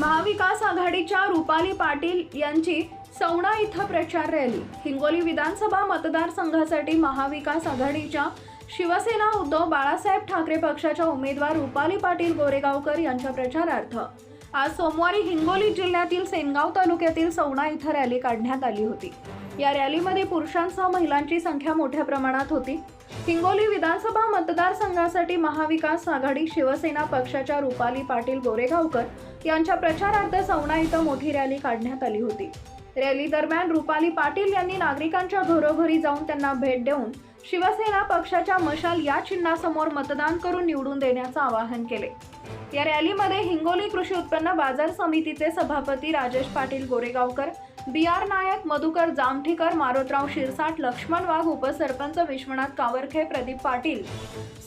महाविकास आघाडीच्या रुपाली पाटील यांची सवणा इथं प्रचार रॅली. हिंगोली विधानसभा मतदारसंघासाठी महाविकास आघाडीच्या शिवसेना उद्धव बाळासाहेब ठाकरे पक्षाच्या उमेदवार रुपाली पाटील गोरेगावकर यांच्या प्रचारार्थ आज सोमवारी हिंगोली जिल्ह्यातील सेनगाव तालुक्यातील सवणा इथं रॅली काढण्यात आली होती. या रॅलीमध्ये पुरुषांसह महिलांची संख्या मोठ्या प्रमाणात होती. हिंगोली विधानसभा मतदारसंघासाठी महाविकास आघाडी शिवसेना पक्षाच्या रुपाली पाटील गोरेगावकर यांच्या प्रचारार्थ सवणा इथं मोठी रॅली काढण्यात आली होती. रॅली दरम्यान रुपाली पाटील यांनी नागरिकांच्या घरोघरी जाऊन त्यांना भेट देऊन शिवसेना पक्षाच्या मशाल या चिन्हासमोर मतदान करून निवडून देण्याचं आवाहन केले. या रॅलीमध्ये हिंगोली कृषी उत्पन्न बाजार समितीचे सभापती राजेश पाटील गोरेगावकर बी आर नायक मधुकर जामठीकर मारोतराव शिरसाट लक्ष्मण वाघ उपसरपंच विश्वनाथ कावरखे प्रदीप पाटील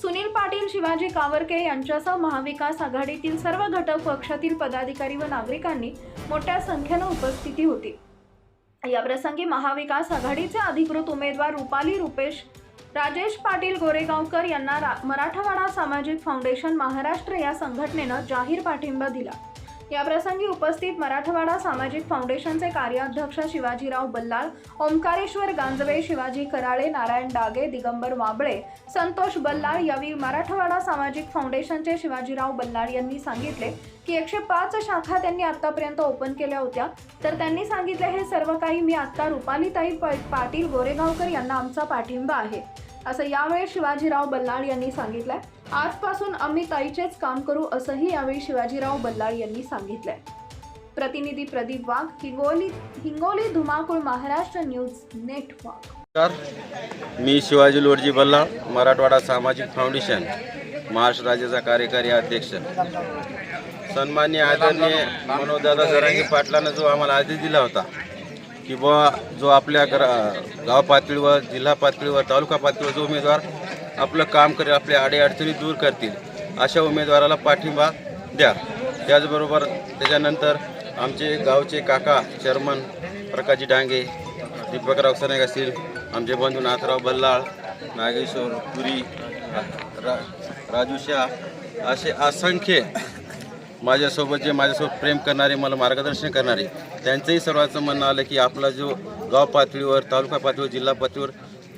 सुनील पाटील शिवाजी कावरखे यांच्यासह महाविकास आघाडीतील सर्व घटक पक्षातील पदाधिकारी व नागरिकांनी मोठ्या संख्येनं उपस्थिती होती. याप्रसंगी महाविकास आघाडीचे अधिकृत उमेदवार रुपाली रुपेश राजेश पाटील गोरेगावकर यांना रा- मराठवाडा सामाजिक फाउंडेशन महाराष्ट्र या संघटनेनं जाहीर पाठिंबा दिला. याप्रसंगी उपस्थित मराठवाडा सामाजिक फाउंडेशनचे कार्याध्यक्ष शिवाजीराव बल्लाळ ओंकारेश्वर गांजवे शिवाजी कराळे नारायण डागे दिगंबर वाबळे संतोष बल्लाळ यावेळी मराठवाडा सामाजिक फाउंडेशनचे शिवाजीराव बल्लाळ यांनी सांगितले की एकशे पाच शाखा त्यांनी आतापर्यंत ओपन केल्या होत्या. तर त्यांनी सांगितले हे सर्व काही मी आत्ता रुपालीताई प- पाटील गोरेगावकर यांना आमचा पाठिंबा आहे. असं यावेळी शिवाजीराव बल्लाळ यांनी सांगितलंय. आजपासून आम्ही ताईचेच काम करू असंही यावेळी शिवाजीराव बल्लाळ यांनी सांगितलंय. प्रतिनिधी प्रदीप वाघ हिंगोली हिंगोली धुमाकूळ महाराष्ट्र न्यूज नेटवर्क. मी शिवाजी लोडजी बल्लाळ मराठवाडा सामाजिक फाउंडेशन महाराष्ट्र राज्याचा कार्यकारी अध्यक्ष. सन्मान्य आदरणीय मनोजदादा सरांगी पाटलानं जो आम्हाला आदेश दिला होता की बुवा जो आपल्या ग्रा गाव पातळीवर जिल्हा पातळीवर तालुका पातळीवर जो उमेदवार आपलं काम करेल आपल्या अडीअडचणी दूर करतील. अशा उमेदवाराला पाठिंबा द्या. त्याचबरोबर त्याच्यानंतर आमचे गावचे काका चेअरमन प्रकाशजी डांगे दीपकराव सनेक असतील आमचे बंधू नाथराव बल्लाळ नागेश्वर पुरी रा राजू शाह असे असंख्य माझ्यासोबत जे माझ्यासोबत प्रेम करणारे मला मार्गदर्शन करणारे त्यांचंही सर्वांचं म्हणणं आलं की आपला जो गाव पातळीवर तालुका पातळीवर जिल्हा पातळीवर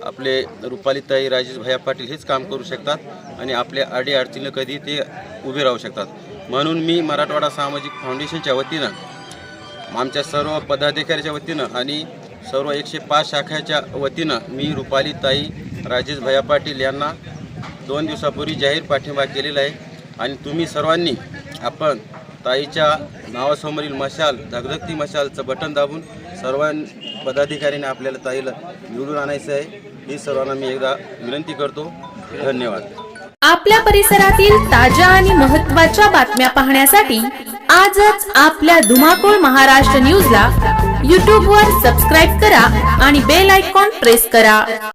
आपले रुपालीताई राजेश भैया पाटील हेच काम करू शकतात आणि आपल्या अडीअडचणीला कधी ते उभे राहू शकतात. म्हणून मी मराठवाडा सामाजिक फाउंडेशनच्या वतीनं आमच्या सर्व पदाधिकाऱ्याच्या वतीनं आणि सर्व एकशे पाच शाखाच्या वतीनं मी रुपाली ताई राजेश भैया पाटील यांना दोन दिवसापूर्वी जाहीर पाठिंबा केलेला आहे. आणि तुम्ही सर्वांनी आपण ताईच्या नावासमोरील मशाल धगधगती मशालचं बटन दाबून सर्वां पदाधिकाऱ्यांनी आपल्याला ताईला निवडून आणायचं आहे. ही सर्वांना मी एकदा विनंती करतो. धन्यवाद. आपल्या परिसरातील ताज्या आणि महत्त्वाच्या बातम्या पाहण्यासाठी आजच आपल्या धुमाकूळ महाराष्ट्र न्यूजला यूट्यूबवर सबस्क्राईब करा आणि बेल आयकॉन प्रेस करा.